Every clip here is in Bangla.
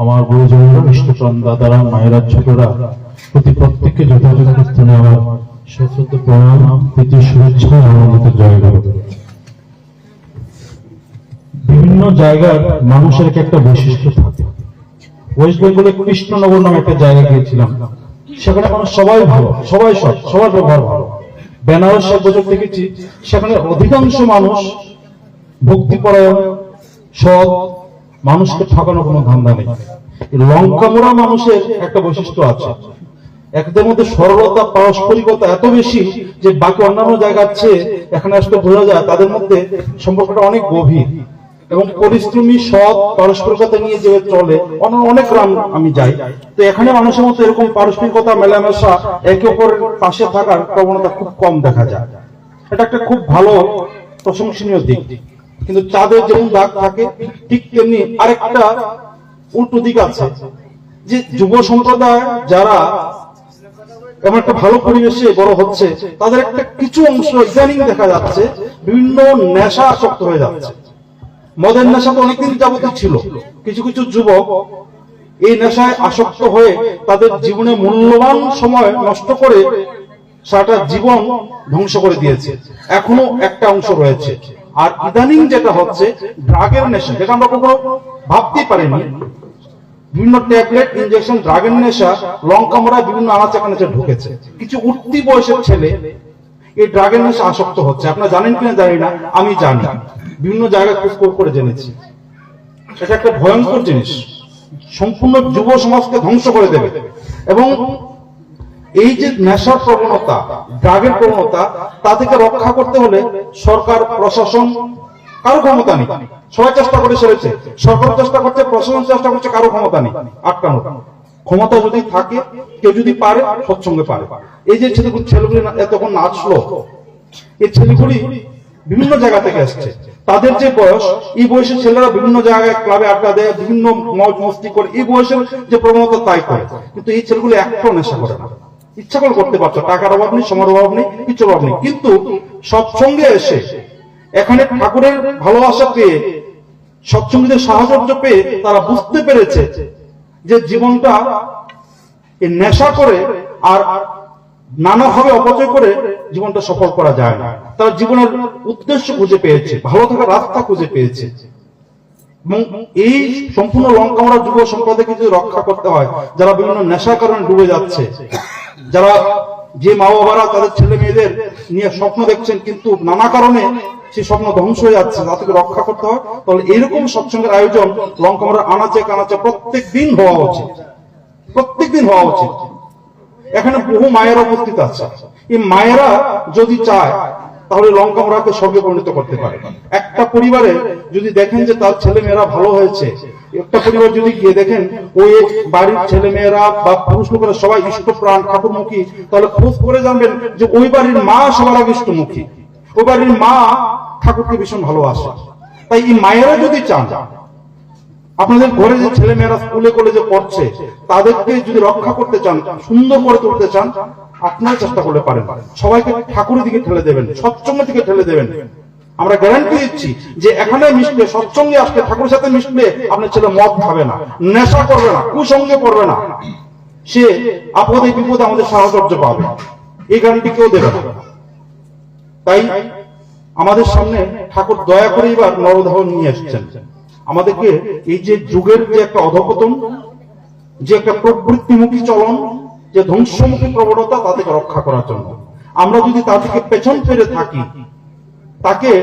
আমার গুরুজনেরা ইষ্টপ্রাণ দাদারা মায়েরা, ছোটরা, প্রতি প্রত্যেককে যথাযথ স্থানে আমার সশ্রদ্ধ প্রণাম, প্রীতি, শুভেচ্ছা, আনন্দিত জয় গুরু বিভিন্ন জায়গার মানুষের একটা বৈশিষ্ট্য থাকে। ওয়েস্ট বেঙ্গলে কৃষ্ণনগর নামে একটা জায়গা গিয়েছিলাম। সেখানে মানুষ সবাই ভালো, সবাই সৎ, সবার ব্যবহার ভালো। বেনারস এক বছর দেখেছি, সেখানে অধিকাংশ মানুষ ভক্তিপরায়ণ, সৎ মানুষকে ঠকানোর কোনো ধান্দা নেই। লঙ্কা মোড়া মানুষের একটা বৈশিষ্ট্য আছে। একদের মধ্যে সরলতা, পারস্পরিকতা এত বেশি যে বাকি অন্যান্য জায়গার চেয়ে এখানে আসলে বোঝা যায় তাদের মধ্যে সম্পর্কটা অনেক গভীর এবং পরিশ্রমী, সৎ, পারস্পরিকতা নিয়ে যে চলে অনেক গ্রাম আমি যাই। তো এখানে মানুষের মধ্যে এরকম পারস্পরিকতা, মেলামেশা, একে অপরের পাশে থাকার প্রবণতা খুব কম দেখা যায়। এটা একটা খুব ভালো প্রশংসনীয় দিক। কিন্তু চাঁদের যেমন দাগ থাকে, ঠিক তেমনি আরেকটা উল্টো দিক আছে যে যুব সম্প্রদায় যারা এমন একটা ভালো পরিবেশে বড় হচ্ছে, তাদের একটা কিছু অংশ ইদানিং দেখা যাচ্ছে বিভিন্ন নেশা আসক্ত হয়ে যাচ্ছে। মদের নেশা তো অনেকদিন ছিল। কিছু কিছু যুবক এই নেশায় আসক্ত হয়ে তাদের জীবনে মূল্যবান সময় নষ্ট করে সারাটা জীবন ধ্বংস করে দিয়েছে। এখনও একটা অংশ রয়েছে। আর ইদানিং যেটা হচ্ছে ড্রাগের নেশা যেটা আমরা কখনো ভাবতেই পারিনি, বিভিন্ন ট্যাবলেট ইনজেকশন ড্রাগের নেশা লঙ্কা মোড়া বিভিন্ন আনাচে কানাচে ঢুকেছে। কিছু উঠতি বয়সের ছেলে এই ড্রাগের নেশা আসক্ত হচ্ছে। আপনারা জানেন কিনা জানি না, আমি জানি। বিভিন্ন জায়গায় খোঁজ করে জেনেছি। এটা একটা ভয়ঙ্কর জিনিস। সম্পূর্ণ যুব সমাজকে ধ্বংস করে দেবে। এবং এই যে নেশার প্রবণতা ড্রাগের প্রবণতা, তা থেকে রক্ষা করতে হলে সরকার, প্রশাসন কারও ক্ষমতা নেই। সবাই চেষ্টা করে সেরেছে। সরকার চেষ্টা করছে, প্রশাসন চেষ্টা করছে, কারও ক্ষমতা নেই আটকানোর। ক্ষমতা যদি থাকে, কেউ যদি পারে, সৎসঙ্গে পারে। এই যে ছেলেগুলি ছেলেগুলি এতক্ষণ নাচলো, এই ছেলেগুলি বিভিন্ন জায়গা থেকে আসছে তাদের যে বয়স, এই বয়সের ছেলেরা বিভিন্ন জায়গায় ক্লাবে আড্ডা দেয়, বিভিন্ন মজ মস্তি করে, এই বয়সের যে প্রবণতা তাই করে। কিন্তু এই ছেলেগুলো একটাও নেশা করে না। ইচ্ছা করে করতে পারছ, টাকার অভাব নেই, সময়ের অভাব নেই, কিছু অভাব নেই। কিন্তু সৎসঙ্গে এসে, এখানে ঠাকুরের ভালোবাসা পেয়ে, সৎসঙ্গীদের সাহায্য পেয়ে তারা বুঝতে পেরেছে যে জীবনটা নেশা করে আর নানাভাবে অপচয় করে জীবনটা সফল করা যায় না। তারা জীবনের উদ্দেশ্য খুঁজে পেয়েছে, ভালো থাকার রাস্তা খুঁজে পেয়েছে। এবং এই সম্পূর্ণ লঙ্কামরা যুব সম্প্রদায়কে যদি রক্ষা করতে হয়। যারা বিভিন্ন নেশার কারণে ডুবে যাচ্ছে। যারা যে মা বাবারা তাদের ছেলে মেয়েদের নিয়ে স্বপ্ন দেখছেন, কিন্তু নানা কারণে সেই স্বপ্ন ধ্বংস হয়ে যাচ্ছে তাদেরকে রক্ষা করতে হয়। তাহলে এরকম সৎসঙ্গের আয়োজন লঙ্কামরা আনাচে কানাচে প্রত্যেক দিন হওয়া উচিত। প্রত্যেক দিন হওয়া উচিত। এখানে বহু মায়েরা উপস্থিত আছে। এই মায়েরা যদি চায় তাহলে লঙ্কা মোড়াকে স্বর্গে পরিণত করতে পারে। একটা পরিবারে যদি দেখেন যে তার ছেলে মেয়েরা ভালো হয়েছে, একটা পরিবার যদি গিয়ে দেখেন ওই বাড়ির ছেলে মেয়েরা বা পুরুষ লোকেরা সবাই ইষ্টপ্রাণ, ঠাকুরমুখী, তাহলে খোঁজ করে জানবেন যে ওই বাড়ির মা সবার আগে ইষ্টমুখী। ওই বাড়ির মা ঠাকুরকে ভীষণ ভালোবাসে। তাই এই মায়েরা যদি চান, আপনাদের ঘরে যে ছেলে মেয়েরা স্কুলে, কলেজে পড়ছে, তাদেরকে যদি রক্ষা করতে চান, সুন্দর করে তুলতে চান আপনারা চেষ্টা করতে পারেন। সবাইকে ঠাকুরের দিকে ঠেলে দেবেন, সৎসঙ্গের দিকে ঠেলে দেবেন। আমরা গ্যারান্টি দিচ্ছি যে এখানে মিশলে সৎসঙ্গে আসলে ঠাকুরের সাথে মিশলে আপনার ছেলে মদ খাবে না, নেশা করবে না কুসঙ্গে পড়বে না। সে আপদে বিপদে আমাদের সাহচর্য পাবে। এই গ্যারান্টি কেউ দেবে না। তাই আমাদের সামনে ঠাকুর দয়া করে এবার নরদেহ নিয়ে এসেছেন। আমাদেরকে এই যে যুগের যে একটা অধপতন, যে একটা প্রবৃত্তিমুখী চলন যে ধ্বংসমুখী প্রবণতা তাদেরকে রক্ষা করার জন্য। আমরা যদি তাদেরকে পেছন ফেরে থাকি, তাকে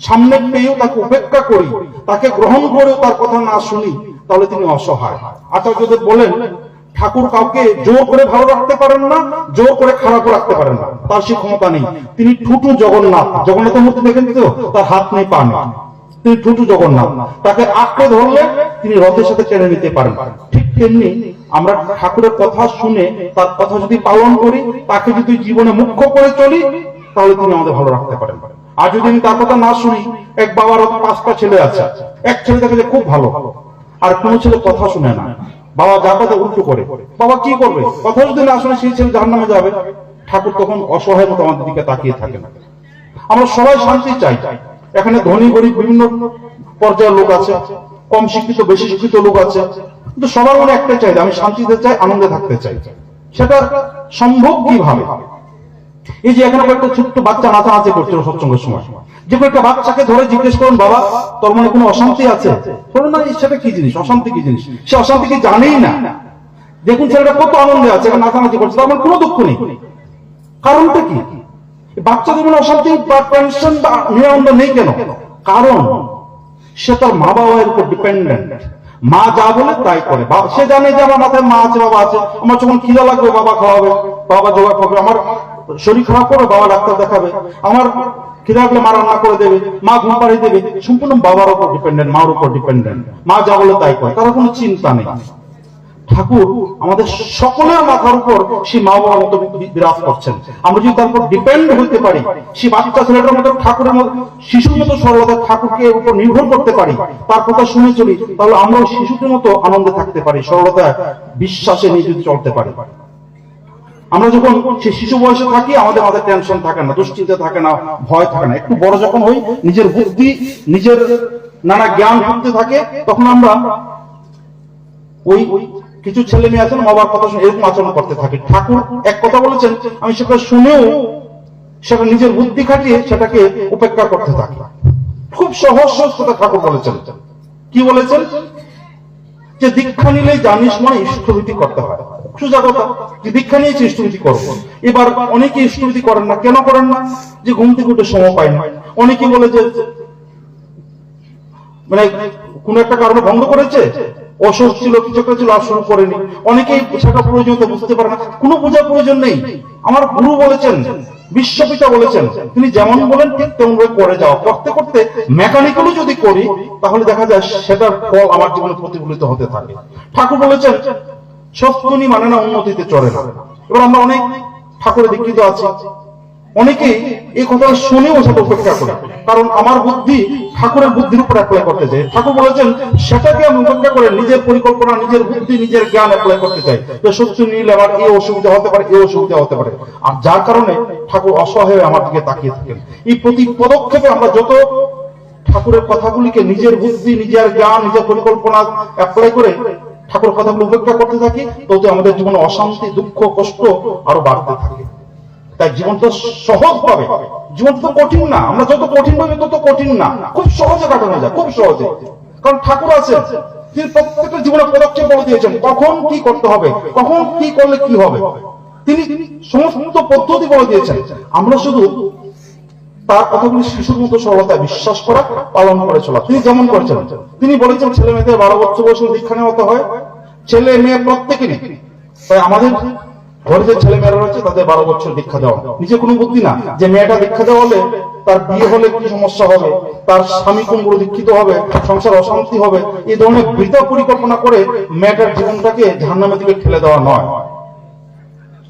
সামনে পেয়েও তাকে উপেক্ষা করি, তাকে গ্রহণ করেও তার কথা না শুনি, তাহলে তিনি অসহায়। আচার্যদের বলেন, ঠাকুর কাউকে জোর করে ভালো রাখতে পারেন না, জোর করে খারাপ রাখতে পারেন না। তার সে ক্ষমতা নেই। তিনি ঠুটু জগন্নাথ। জগন্নাথের মূর্তি দেখেন তো? তার হাত নেই, পা নেই। তিনি ঠুটু জগন্নাথ। তাকে আঁকড়ে ধরলে তিনি রথের সাথে টেনে নিতে পারেন ঠিক তেমনি আমরা ঠাকুরের কথা শুনে তার কথা যদি পালন করি, তাকে যদি জীবনে মুখ্য করে চলি, তাহলে তিনি আমাদের ভালো রাখতে পারেন। আর যদি আমি তার কথা না শুনি, এক বাবার পাঁচটা ছেলে আছে, এক ছেলে দেখে যে খুব ভালো, আর কোন ছেলে কথা শুনে না। বাবা যা কথা উল্টো করে, বাবা কি করবে? কথা যদি না শুনে সেই ছেলে জাহান নামে যাবে, ঠাকুর তখন অসহায় মতো আমাদের দিকে তাকিয়ে থাকে না। আমরা সবাই শান্তি চাই। এখানে ধনী গরিব বিভিন্ন পর্যায়ের লোক আছে, কম শিক্ষিত, বেশি শিক্ষিত লোক আছে। কিন্তু সবার মনে একটাই চাই আমি শান্তিতে চাই, আনন্দে থাকতে চাই। সেটা সম্ভব কীভাবে? এই যে এখানে একটা ছোট্ট বাচ্চা নাচানাচি করছিল সৎসঙ্গের সময়। যে কোনো একটা বাচ্চাকে ধরে জিজ্ঞেস করুন, বাবা, তোর মনে কোনো অশান্তি আছে? বলুন না সেটা কি জিনিস? অশান্তি কি জিনিস? সে অশান্তি কি জানেই না। দেখুন ছেলেটা কত আনন্দে আছে, এখানে নাচানাচি করছে, তার মানে কোনো দুঃখ নেই। কারণটা কি? বাচ্চাদের মনে অশান্তি বা টেনশন বা নেই কেন? কারণ সে তার মা বাবার উপর ডিপেন্ডেন্ট মা যা বলে তাই করে। সে জানে যে আমার মাথায় মা আছে, বাবা আছে। আমার যখন খিদা লাগবে, বাবা খাওয়াবে। বাবা জোগাড় করবে। আমার শরীর খারাপ করে বাবা ডাক্তার দেখাবে। আমার খিদা লাগলে মা রান্না করে দেবে। মা ঘুম পাড়িয়ে দেবে। সম্পূর্ণ বাবার উপর ডিপেন্ডেন্ট মার উপর ডিপেন্ডেন্ট মা যা বলে তাই করে। তার কোনো চিন্তা নেই। ঠাকুর আমাদের সকলের মাথার উপর সেই মা বাবার মতো বিরাজ করছেন। আমরা যদি তার উপর ডিপেন্ড হতে পারি, সেই বাচ্চা ছেলেটার মতো ঠাকুরের মতো, শিশুর মতো সরলতা ঠাকুরকে উপর নির্ভর করতে পারি, তার কথা শুনে চলি, তাহলে আমরাও শিশুদের মতো আনন্দে থাকতে পারি সরলতা বিশ্বাসে যদি চলতে পারি। আমরা যখন সেই শিশু বয়সে থাকি, আমাদের মাথায় টেনশন থাকে না, দুশ্চিন্তা থাকে না, ভয় থাকে না। একটু বড় যখন হই, নিজের বুদ্ধি, নিজের নানা জ্ঞান থাকে, তখন আমরা ওই কিছু ছেলে মেয়ে আছেন মা বাবার কথা শুনে এরকম আচরণ করতে থাকে। ঠাকুর এক কথা বলেছেন, আমি সেটা শুনেও সেটা নিজের বুদ্ধি খাটিয়ে সেটাকে উপেক্ষা করতে থাকি। খুব সহজ সহজ কথা ঠাকুর বলেছেন। কি বলেছেন? যে দীক্ষা নিলে জানিস মানে ইষ্টভীতি করতে হয়। সোজা কথা, যে দীক্ষা নিয়েছে ইষ্টভীতি করব। এবার অনেকে ইষ্টভীতি করেন না, কেন করেন না? যে ঘুম থেকে উঠে সময় পায় না। অনেকে বলে যে মানে কোন একটা কারণে বন্ধ করেছে? অসুখ ছিল, কিছু ছিল, আর শুরু করেনি। অনেকেই সেটা প্রয়োজনীয়তা বুঝতে পারে না। কোনো বোঝার প্রয়োজন নেই। আমার গুরু বলেছেন, বিশ্বপিতা বলেছেন, তিনি যেমন বলেন, ঠিক তেমন করে যাও। করতে করতে মেকানিক্যালও যদি করি, তাহলে দেখা যায় সেটার ফল আমার জীবনে প্রতিফলিত হতে থাকে। ঠাকুর বলেছেন সত্যনি মানে না উন্নতিতে চলে না। এবার আমরা অনেক ঠাকুরের দীক্ষিত আছি। অনেকেই এই কথা শুনেও সেটা উপেক্ষা করে। কারণ আমার বুদ্ধি ঠাকুরের বুদ্ধির উপর অ্যাপ্লাই করতে চাই ঠাকুর বলেছেন, সেটাকে আমি উপেক্ষা করে নিজের পরিকল্পনা, নিজের বুদ্ধি, নিজের জ্ঞান অ্যাপ্লাই করতে চাই। যে সত্যি নিলে আমার এই অসুবিধা হতে পারে এই অসুবিধা হতে পারে। আর যার কারণে ঠাকুর অসহায় আমার দিকে তাকিয়ে থাকেন। এই প্রতি পদক্ষেপে আমরা যত ঠাকুরের কথাগুলিকে নিজের বুদ্ধি, নিজের জ্ঞান, নিজের পরিকল্পনা অ্যাপ্লাই করে ঠাকুরের কথাগুলো উপেক্ষা করতে থাকি, তত আমাদের জীবনে অশান্তি, দুঃখ, কষ্ট আরও বাড়তে থাকে। তাই জীবনটা সহজ পাবে জীবন তো কঠিন না। আমরা যত কঠিন ভাবে তত কঠিন না। খুব সহজে কাটানো যায়, খুব সহজে। কারণ ঠাকুর আছে। তিনি প্রত্যেকটা জীবনে পদক্ষেপ বলে দিয়েছেন, কখন কি করতে হবে, কখন কি করলে কি হবে। তিনি সমস্ত পদ্ধতি বলে দিয়েছেন। আমরা শুধু তার কথাগুলি শিশুর মতো সরলতায় বিশ্বাস করা, পালন করে চলা। তিনি যেমন করেছেন। তিনি বলেছেন ছেলে মেয়েদের বারো বছর বয়সে দীক্ষা নেওয়াতে হয়। ছেলে মেয়ে প্রত্যেকেরই। তাই আমাদের ঘরে যে ছেলে মেয়েরা রয়েছে, তাদের বারো বছর দীক্ষা দেওয়া। নিজে কোনো বুদ্ধি না। যে মেয়েটা দীক্ষা দেওয়া হলে, তার বিয়ে হলে কি সমস্যা হবে? তার স্বামী কোন দীক্ষিত হবে? সংসার অশান্তি হবে? এই ধরনের বৃথা পরিকল্পনা করে মেয়েটার জীবনটাকে ঝান্নামের দিকে ঠেলে দেওয়া নয়।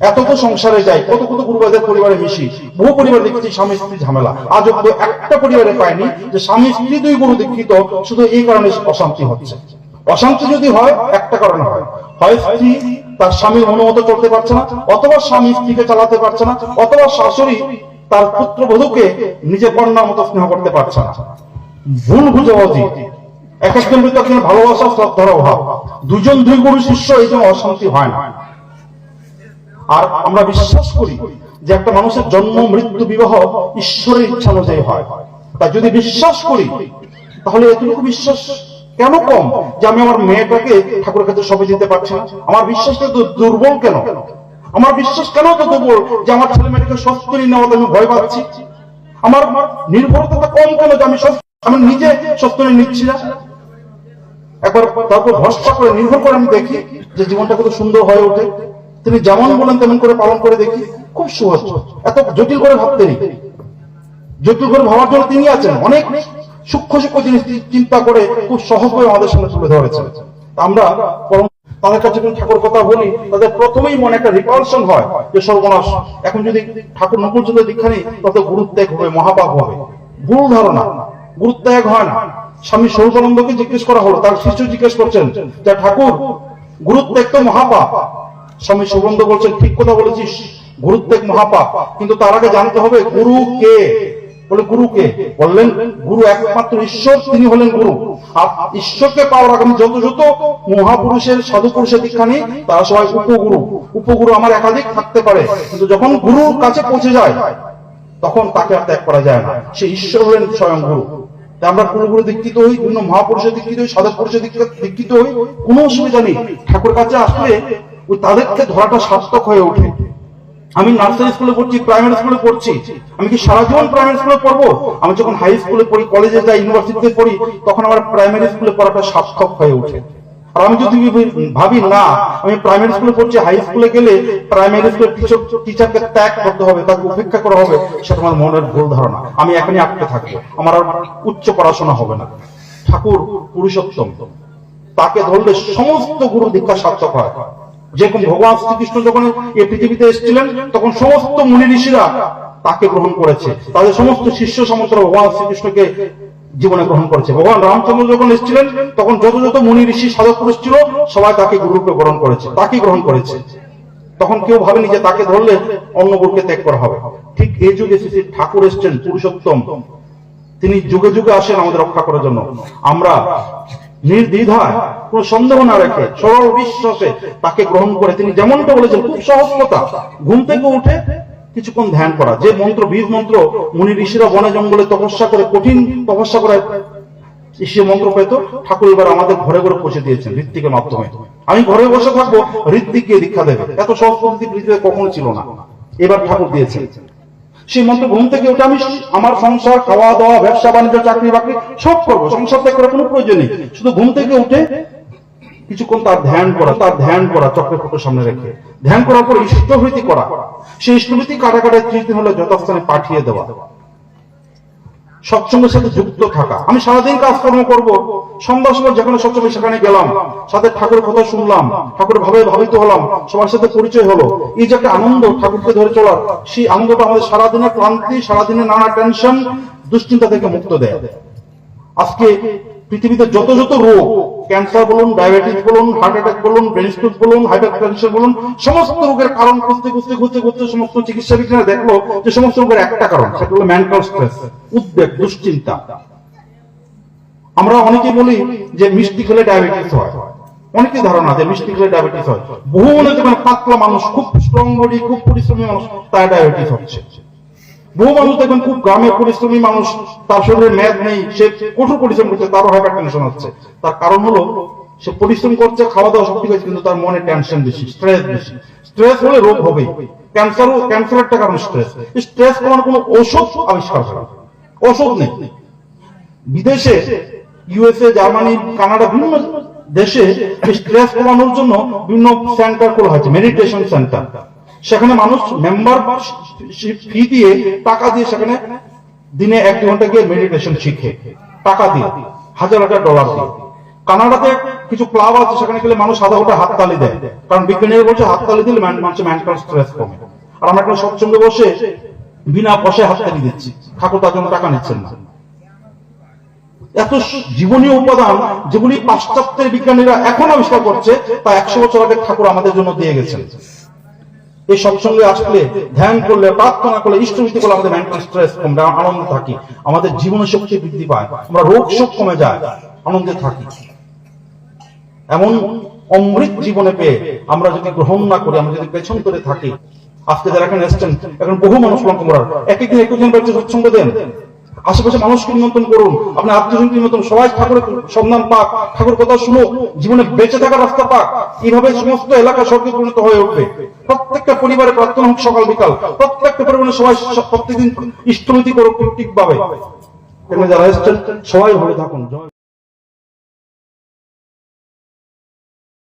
এত তো সংসারে যাই, কত কত গুরুবাদের পরিবারে মিশি। বহু পরিবার দেখেছি স্বামী স্ত্রী ঝামেলা। আজ অব্দি একটা পরিবারে পাইনি যে স্বামী স্ত্রী দুই গুরু দীক্ষিত, শুধু এই কারণে অশান্তি হচ্ছে। অশান্তি যদি হয়, একটা কারণে হয়। হয় স্ত্রী তার স্বামীর অনুমত চলতে পারছে না, অথবা স্বামী স্ত্রীকে চালাতে পারছে না, অথবা শাশুড়ি তার পুত্রবধূকে নিজে কন্যার মতো স্নেহ করতে পারছে না। ভুল বুঝাবুঝি। এক একজন ভালোবাসা শ্রদ্ধার অভাব। দুজন দুই গুরু শিষ্য, এই জন্য অশান্তি হয় না। আর আমরা বিশ্বাস করি যে একটা মানুষের জন্ম, মৃত্যু, বিবাহ ঈশ্বরের ইচ্ছা অনুযায়ী হয়। তাই যদি বিশ্বাস করি, তাহলে এতটুকু বিশ্বাস কেন কম? যে আমি আমার মেয়েটাকে ঠাকুরের কাছে সবে দিতে পারছি না? আমার বিশ্বাসটা তো দুর্বল কেন? আমার বিশ্বাস কেন তো দুর্বল যে আমার ছেলে মেয়েটাকে সস্তরি নেওয়াতে আমি ভয় পাচ্ছি? আমার নির্ভরতা কম কেন যে আমি আমি নিজে সস্তরি নিচ্ছি না? একবার তারপর ভরসা করে, নির্ভর করে আমি দেখি যে জীবনটা কত সুন্দর হয়ে ওঠে। তিনি যেমন বলেন, তেমন করে পালন করে দেখি। খুব সহজ। এত জটিল করে ভাবতে জটিল করে ভাবার জন্য তিনি আছেন। অনেক সূক্ষ্ম সূক্ষ্ম জিনিস চিন্তা করে খুব সহজভাবে আমাদের সামনে তুলে ধরেছেন আমরা তাদের কাছে যখন ঠাকুর কথা বলি, তাদের প্রথমেই মনে একটা রিপালশন হয় যে সর্বনাশ। এখন যদি ঠাকুর নকুল চন্দ্র দীক্ষা নেই তাতে গুরুত্যাগ হবে, মহাপাপ হবে। ভুল ধারণা গুরুত্যাগ হয় না। স্বামী স্বরূপানন্দকে জিজ্ঞেস করা হলো, তার শিষ্য জিজ্ঞেস করছেন যে ঠাকুর গুরুত্যাগ তো মহাপাপ। স্বামী সুবন্ধ বলছেন, ঠিক কথা বলেছিস, গুরুত্বেগ মহাপাপ। কিন্তু তার আগে জানতে হবে, গুরু কে? গুরুকে বললেন, গুরু একমাত্র ঈশ্বর, তিনি হলেন গুরু। আর ঈশ্বরকে পাওয়ার আগে যত যত মহাপুরুষের সাধু পুরুষের দীক্ষা তারা সবাই উপগুরু। উপগুরু আমার একাধিক থাকতে পারে, কিন্তু যখন গুরুর কাছে পৌঁছে যায়, তখন তাকে আর ত্যাগ করা যায় না। সে ঈশ্বর হলেন স্বয়ং গুরু। আমরা গুরু গুরু দীক্ষিত হই, বিভিন্ন মহাপুরুষের দীক্ষিত হই সাধক পুরুষের দীক্ষিত হই, কোনো অসুবিধা নেই। ঠাকুর কাছে আসলে ওই তাদেরকে ধরাটা সার্থক হয়ে ওঠে। আমি নার্সারি স্কুলে পড়ছি প্রাইমারি স্কুলে পড়ছি। আমি কি সারা জীবন প্রাইমারি স্কুলে পড়ব? আমি যখন হাই স্কুলে পড়ি কলেজে যাই ইউনিভার্সিটিতে পড়ি, তখন আমার প্রাইমারি স্কুলে পড়াটা সার্থক হয়ে ওঠে। আর আমি যদি ভাবি, না, আমি প্রাইমারি স্কুলে পড়ছি হাই স্কুলে গেলে প্রাইমারি স্কুলের টিচার টিচারকে ত্যাগ করতে হবে, তাকে উপেক্ষা করা হবে, সেটা আমার মনের ভুল ধারণা। আমি এখানে আটকে থাকব। আমার আর উচ্চ পড়াশোনা হবে না। ঠাকুর পুরুষোত্তম, তাকে ধরলে সমস্ত গুরু দীক্ষা সার্থক হয়। যেরকম ভগবান শ্রীকৃষ্ণ যখন এই পৃথিবীতে এসেছিলেন, তখন সমস্ত মুনি ঋষিরা তাকে গ্রহণ করেছে। তাদের সমস্ত শিষ্য সমস্ত ভগবান শ্রীকৃষ্ণকে জীবনে গ্রহণ করেছে। ভগবান রামচন্দ্র যখন এসেছিলেন, তখন যত যত মুনি ঋষি সাধক পুরুষ ছিল, সবাই তাকে গুরুরূপে গ্রহণ করেছে তাকে গ্রহণ করেছে। তখন কেউ ভাবেনি যে তাকে ধরলে অন্য গুরুকে ত্যাগ করা হবে। ঠিক এই যুগে শ্রী ঠাকুর এসছেন, পুরুষোত্তম। তিনি যুগে যুগে আসেন আমাদের রক্ষা করার জন্য। আমরা নির্দ্বিধায় কোন সন্দেহ না রেখে, সরল বিশ্বাসে তাকে গ্রহণ করে। তিনি যেমনটা বলেছেন, খুব সহজ কথা, ঘুম থেকে উঠে কিছুক্ষণ ধ্যান করা। যে মন্ত্র, বীজ মন্ত্র, মুনি ঋষিরা বনে জঙ্গলে তপস্যা করে, কঠিন তপস্যা করে সে মন্ত্র পেত, ঠাকুর এবার আমাদের ঘরে ঘরে পৌঁছে দিয়েছেন ঋত্বিকের মাধ্যমে। আমি ঘরে বসে থাকব, ঋত্বিককে দীক্ষা দেবে। এত সহজ পদ্ধতি পৃথিবীতে কখনো ছিল না। এবার ঠাকুর দিয়েছেন। সেই মন্ত্র, ঘুম থেকে উঠে আমি আমার সংসার খাওয়া দাওয়া ব্যবসা, বাণিজ্য চাকরি বাকরি সব করব। সংসার ত্যাগ করার কোনো প্রয়োজন নেই। শুধু ঘুম থেকে উঠে কিছুক্ষণ তার ধ্যান করা, তার ধ্যান করা চক্রের ফটো সামনে রেখে। ধ্যান করার পর ইষ্টভৃতি করা। সেই ইষ্টভৃতি কাটা কাটা তৃতীয় হলে যথাস্থানে পাঠিয়ে দেওয়া। সৎসঙ্গের সাথে যুক্ত থাকা। আমি সারাদিন কাজকর্ম করব। সন্ধ্যার সময় যেখানে সৎসঙ্গে সেখানে গেলাম। সাথে ঠাকুরের কথা শুনলাম। ঠাকুর ভাবে ভাবিত হলাম। সবার সাথে পরিচয় হলো। এই যে একটা আনন্দ ঠাকুরকে ধরে চলার, সেই আনন্দটা আমাদের সারাদিনের ক্লান্তি, সারাদিনের নানা টেনশন দুশ্চিন্তা থেকে মুক্ত দেয়। আজকে পৃথিবীতে যত যত রোগ ক্যান্সার বলুন ডায়াবেটিস বলুন হার্ট অ্যাটাক বলুন ব্রেন স্ট্রোক বলুন হাইপার টেনশন বলুন, সমস্ত রোগের কারণ খুঁজতে খুঁজতে খুঁজতে খুঁজতে সমস্ত চিকিৎসা বিজ্ঞানে দেখল যে সমস্ত রোগের একটা কারণ, সেটা হলো মেন্টাল স্ট্রেস উদ্বেগ, দুশ্চিন্তা। আমরা অনেকে বলি যে মিষ্টি খেলে ডায়াবেটিস হয়। অনেকে ধারণা যে মিষ্টি খেলে ডায়াবেটিস হয়। বহু মনে যেখানে পাতলা মানুষ, খুব স্ট্রং বডি খুব পরিশ্রমী মানুষ, তার ডায়াবেটিস হচ্ছে। বহু মানুষ দেখবেন খুব গ্রামের পরিশ্রমী মানুষ, তার শরীরে মেদ নেই, সে কঠোর পরিশ্রম করছে, তারও হাইপার টেনশন হচ্ছে। তার কারণ হলো, সে পরিশ্রম করছে খাওয়া দাওয়া সব ঠিক আছে কিন্তু তার মনে টেনশন বেশি, স্ট্রেস বেশি। স্ট্রেস হলে রোগ হবে ক্যান্সার ক্যান্সার একটা কারণ স্ট্রেস। স্ট্রেস কমার কোনো ওষুধ আবিষ্কার করা ওষুধ নেই। বিদেশে, ইউএসএ, জার্মানি, কানাডা, বিভিন্ন দেশে স্ট্রেস কমানোর জন্য বিভিন্ন সেন্টার খোলা হয়েছে, মেডিটেশন সেন্টার। সেখানে মানুষ মেম্বার ফি দিয়ে টাকা দিয়ে সেখানে দিনে এক ঘণ্টা গিয়ে মেডিটেশন শিখে। টাকা দিয়ে, হাজার হাজার ডলার দিয়ে। কানাডাতে কিছু ক্লাব আছে, সেখানে গেলে মানুষ সাদা ঘণ্টা হাততালি দেয়। কারণ বিজ্ঞানীরা বলছে, হাততালি দিলে মানুষের মেন্টাল স্ট্রেস কমে। আর আমরা একটা সৎসঙ্গে বসে বিনা পয়সায় হাততালি দিচ্ছি। ঠাকুর তার জন্য টাকা নিচ্ছেন না। এত জীবনীয় উপাদান, যেগুলি পাশ্চাত্যের বিজ্ঞানীরা এখন আবিষ্কার করছে, তা একশো বছর আগে ঠাকুর আমাদের জন্য দিয়ে গেছেন। এই সৎসঙ্গে আসলে ধ্যান করলে, প্রার্থনা করলে ইষ্টভীতি করলে আমাদের মেন্টাল স্ট্রেস কমে আনন্দ থাকি, আমাদের জীবন শক্তি বৃদ্ধি পায়, আমরা রোগ শোক কমে যায়, আনন্দে থাকি। এমন অমৃত জীবনে পেয়ে আমরা যদি গ্রহণ না করি, আমরা যদি পেছন করে থাকি, আজকে যারা এখানে এসছেন, এখন বহু মানুষ লঙ্ক করার, এক একদিন একুশ জন বাড়িতে সৎসঙ্গ দেন? আশেপাশে মানুষকে নিমন্ত্রণ করুন। আপনার আত্মীয় নিমন্ত্রণ সবাই ঠাকুরের সন্ধান পাক ঠাকুর কথা শুনো, জীবনে বেঁচে থাকার রাস্তা পাক। এইভাবে সমস্ত এলাকা স্বর্গে পরিণত হয়ে উঠবে। প্রত্যেকটা পরিবারে প্রার্থনা হোক সকাল, বিকাল। প্রত্যেকটা পরিবারে সবাই প্রত্যেকদিন ইষ্টনীতি করুক এখানে যারা এসছেন, সবাই হয়ে থাকুন।